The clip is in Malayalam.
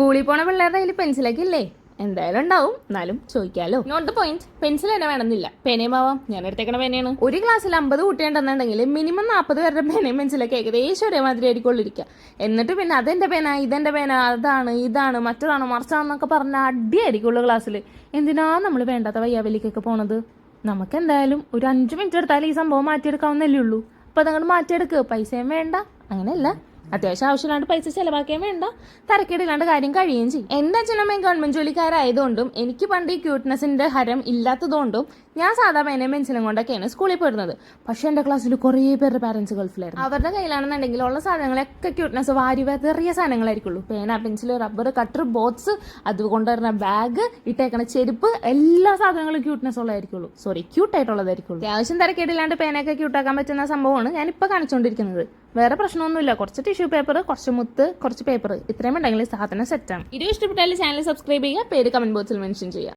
സ്കൂളിൽ പോണ പിള്ളേരുടെ കയ്യിൽ പെൻസിലൊക്കെ ഇല്ലേ? എന്തായാലും ഉണ്ടാവും. എന്നാലും ചോദിക്കാലോ. നോട്ട് ദ പോയിന്റ് പെൻസിൽ തന്നെ വേണമെന്നില്ല. പെനയും ആവാം. ഞാൻ എടുത്തേക്കണ പേനയാണ്. ഒരു ക്ലാസ്സിൽ അമ്പത് കുട്ടിയുണ്ടെന്നുണ്ടെങ്കിൽ മിനിമം നാൽപ്പത് പേരുടെ പേനയും പെൻസിലൊക്കെ ഏകദേശം ഒരേമാതിരി ആയിരിക്കും ഇരിക്കുക എന്നിട്ട് പിന്നെ അതെന്റെ പേന ഇതെന്റെ പേന അതാണ് ഇതാണ് മറ്റതാണ് മറിച്ചാണെന്നൊക്കെ പറഞ്ഞ അടിയായിരിക്കുള്ളൂ ക്ലാസ്സിൽ. എന്തിനാ നമ്മൾ വേണ്ടാത്ത വയ്യാവലിക്കൊക്കെ പോണത്? നമുക്ക് എന്തായാലും ഒരു അഞ്ച് മിനിറ്റ് എടുത്താൽ ഈ സംഭവം മാറ്റിയെടുക്കാവുന്നല്ലേ ഉള്ളൂ. അപ്പോൾ അതങ്ങോട്ട് മാറ്റിയെടുക്കുക പൈസയും വേണ്ട. അങ്ങനെയല്ല. അത്യാവശ്യം ആവശ്യമില്ലാണ്ട് പൈസ ചിലവാക്കുകയും വേണ്ട. തരക്കേടില്ലാണ്ട് കാര്യം കഴിയുകയും ചെയ്യും. എന്റെ അച്ഛനമ്മയും ഗവൺമെന്റ് ജോലിക്കാരായതുകൊണ്ടും എനിക്ക് പണ്ട് ഈ ക്യൂട്ട്നെസിന്റെ ഹരം ഇല്ലാത്തതുകൊണ്ടും ഞാൻ സാധാരണ പേനയും പെൻസിലും കൊണ്ടൊക്കെയാണ് സ്കൂളിൽ പോയിരുന്നത്. പക്ഷെ എന്റെ ക്ലാസ്സിൽ കുറേ പേരുടെ പാരൻസ് ഗൾഫിലായിരുന്നു. അവരുടെ കയ്യിലാണെന്നുണ്ടെങ്കിൽ ഉള്ള സാധനങ്ങളൊക്കെ ക്യൂട്ട്നെസ് വാരി വെറിയ സാധനങ്ങളായിരിക്കുള്ളൂ. പേന പെൻസിൽ റബ്ബർ കട്ടർ ബോക്സ് അതുകൊണ്ട് വരുന്ന ബാഗ് ഇട്ടേക്കണ ചെരുപ്പ് എല്ലാ സാധനങ്ങളും ക്യൂട്ട്നെസ് ഉള്ളതായിരിക്കുള്ളൂ. സോറി ക്യൂട്ടായിട്ടുള്ളതായിരിക്കുള്ളൂ അത്യാവശ്യം തരക്കേടില്ലാണ്ട് പേനയൊക്കെ ക്യൂട്ടാക്കാൻ പറ്റുന്ന സംഭവമാണ് ഇപ്പൊ കാണിച്ചുകൊണ്ടിരിക്കുന്നത് വേറെ പ്രശ്നമൊന്നുമില്ല. കുറച്ച് ടിഷ്യൂ പേപ്പർ കുറച്ച് മുത്ത് കുറച്ച് പേപ്പർ ഇത്രയും ഉണ്ടെങ്കിൽ സാധനം സെറ്റാണ് ഇത് ഇഷ്ടപ്പെട്ടാൽ ചാനൽ സബ്സ്ക്രൈബ് ചെയ്യുക പേര് കമന്റ് ബോക്സിൽ മെൻഷൻ ചെയ്യുക.